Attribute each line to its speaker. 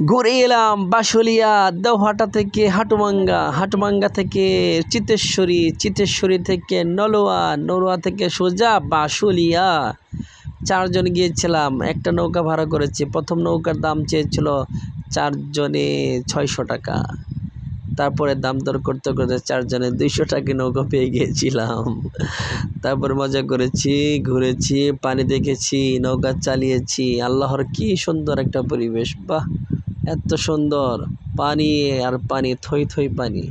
Speaker 1: ঘুরে এলাম বাসুলিয়া দেওহাটা থেকে হাটুমাঙ্গা হাটুমাঙ্গা থেকে চিতেশ্বরী চিতেশ্বরী থেকে নলোয়া নলোয়া থেকে সোজা বাসুলিয়া চারজন গিয়েছিলাম, একটা নৌকা ভাড়া করেছি, প্রথম নৌকার দাম চেয়েছিল চারজনে ছয়শো টাকা। তারপরে দাম দর করতে করতে চারজনে দুইশো টাকা নৌকা পেয়ে গিয়েছিলাম। তারপর মজা করেছি, ঘুরেছি, পানি দেখেছি, নৌকা চালিয়েছি। আল্লাহর কি সুন্দর একটা পরিবেশ, বাহ! এত সুন্দর। পানি আর পানি থই থই পানি।